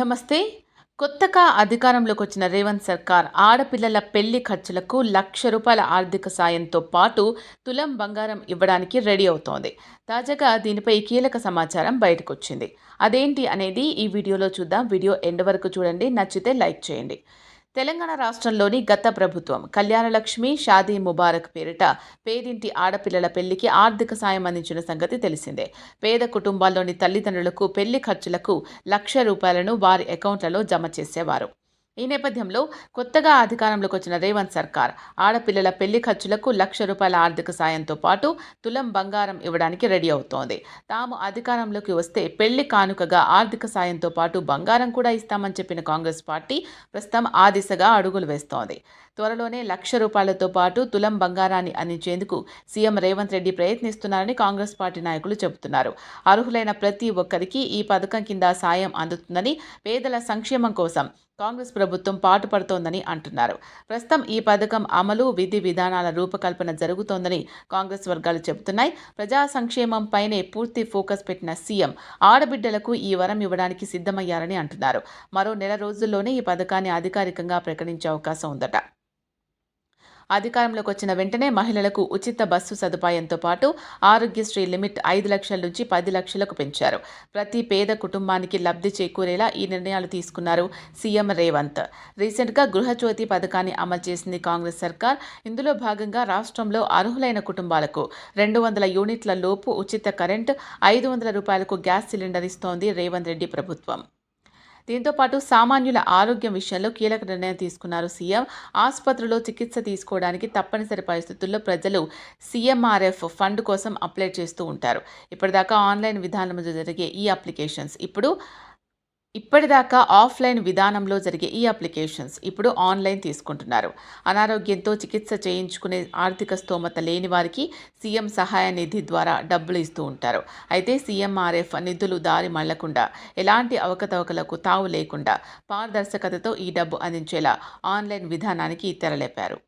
నమస్తే. కొత్తగా అధికారంలోకి వచ్చిన రేవంత్ సర్కార్ ఆడపిల్లల పెళ్ళి ఖర్చులకు లక్ష రూపాయల ఆర్థిక సాయంతో పాటు తులం బంగారం ఇవ్వడానికి రెడీ అవుతోంది. తాజాగా దీనిపై కీలక సమాచారం బయటకొచ్చింది. అదేంటి అనేది ఈ వీడియోలో చూద్దాం. వీడియో ఎండ్ వరకు చూడండి. నచ్చితే లైక్ చేయండి. తెలంగాణ రాష్ట్రంలోని గత ప్రభుత్వం. కళ్యాణలక్ష్మి షాదీ ముబారక్ పేరిట పేదింటి ఆడపిల్లల పెళ్ళికి ఆర్థిక సాయం అందించిన సంగతి తెలిసిందే. పేద కుటుంబాల్లోని తల్లిదండ్రులకు పెళ్ళి ఖర్చులకు లక్ష రూపాయలను వారి అకౌంట్లలో జమ చేసేవారు. ఈ నేపథ్యంలో కొత్తగా అధికారంలోకి వచ్చిన రేవంత్ సర్కార్ ఆడపిల్లల పెళ్ళి ఖర్చులకు లక్ష రూపాయల ఆర్థిక సాయంతో పాటు తులం బంగారం ఇవ్వడానికి రెడీ అవుతోంది. తాము అధికారంలోకి వస్తే పెళ్ళి కానుకగా ఆర్థిక సాయంతో పాటు బంగారం కూడా ఇస్తామని చెప్పిన కాంగ్రెస్ పార్టీ ప్రస్తుతం ఆ దిశగా అడుగులు వేస్తోంది. త్వరలోనే లక్ష రూపాయలతో పాటు తులం బంగారాన్ని అందించేందుకు సీఎం రేవంత్ రెడ్డి ప్రయత్నిస్తున్నారని కాంగ్రెస్ పార్టీ నాయకులు చెబుతున్నారు. అర్హులైన ప్రతి ఒక్కరికి ఈ పథకం కింద సాయం అందుతుందని పేదల సంక్షేమం కోసం కాంగ్రెస్ ప్రభుత్వం పాటుపడుతోందని అంటున్నారు. ప్రస్తుతం ఈ పథకం అమలు విధి విధానాల రూపకల్పన జరుగుతోందని కాంగ్రెస్ వర్గాలు చెబుతున్నాయి. ప్రజా సంక్షేమంపైనే పూర్తి ఫోకస్ పెట్టిన సీఎం ఆడబిడ్డలకు ఈ వరం ఇవ్వడానికి సిద్ధమయ్యారని అంటున్నారు. మరో నెల రోజుల్లోనే ఈ పథకాన్ని అధికారికంగా ప్రకటించే అవకాశం ఉందట. అధికారంలోకి వచ్చిన వెంటనే మహిళలకు ఉచిత బస్సు సదుపాయంతో పాటు ఆరోగ్యశ్రీ లిమిట్ ఐదు లక్షల నుంచి పది లక్షలకు పెంచారు. ప్రతి పేద కుటుంబానికి లబ్ధి చేకూరేలా ఈ నిర్ణయాలు తీసుకున్నారు సీఎం రేవంత్. రీసెంట్గా గృహజ్యోతి పథకాన్ని అమలు చేసింది కాంగ్రెస్ సర్కార్. ఇందులో భాగంగా రాష్ట్రంలో అర్హులైన కుటుంబాలకు రెండు వందల యూనిట్ల లోపు ఉచిత కరెంట్ ఐదు వందల రూపాయలకు గ్యాస్ సిలిండర్ ఇస్తోంది రేవంత్ రెడ్డి ప్రభుత్వం. దీంతో పాటు సామాన్యుల ఆరోగ్యం విషయంలో కీలక నిర్ణయం తీసుకున్నారు సీఎం. ఆసుపత్రిలో చికిత్స తీసుకోవడానికి తప్పనిసరి పరిస్థితుల్లో ప్రజలు సీఎంఆర్ఎఫ్ ఫండ్ కోసం అప్లై చేస్తూ ఉంటారు. ఇప్పటిదాకా ఆన్లైన్ విధానంలో జరిగే ఈ అప్లికేషన్స్. ఇప్పుడు ఇప్పటిదాకా ఆఫ్లైన్ విధానంలో జరిగే ఈ అప్లికేషన్స్ ఇప్పుడు ఆన్లైన్ తీసుకుంటున్నారు. అనారోగ్యంతో చికిత్స చేయించుకునే ఆర్థిక స్తోమత లేని వారికి సీఎం సహాయ నిధి ద్వారా డబ్బులు ఇస్తూ ఉంటారు. అయితే సీఎంఆర్ఎఫ్ నిధులు దారి మళ్ళకుండా ఎలాంటి అవకతవకలకు తావు లేకుండా పారదర్శకతతో ఈ డబ్బు అందించేలా ఆన్లైన్ విధానానికి తెరలేపారు.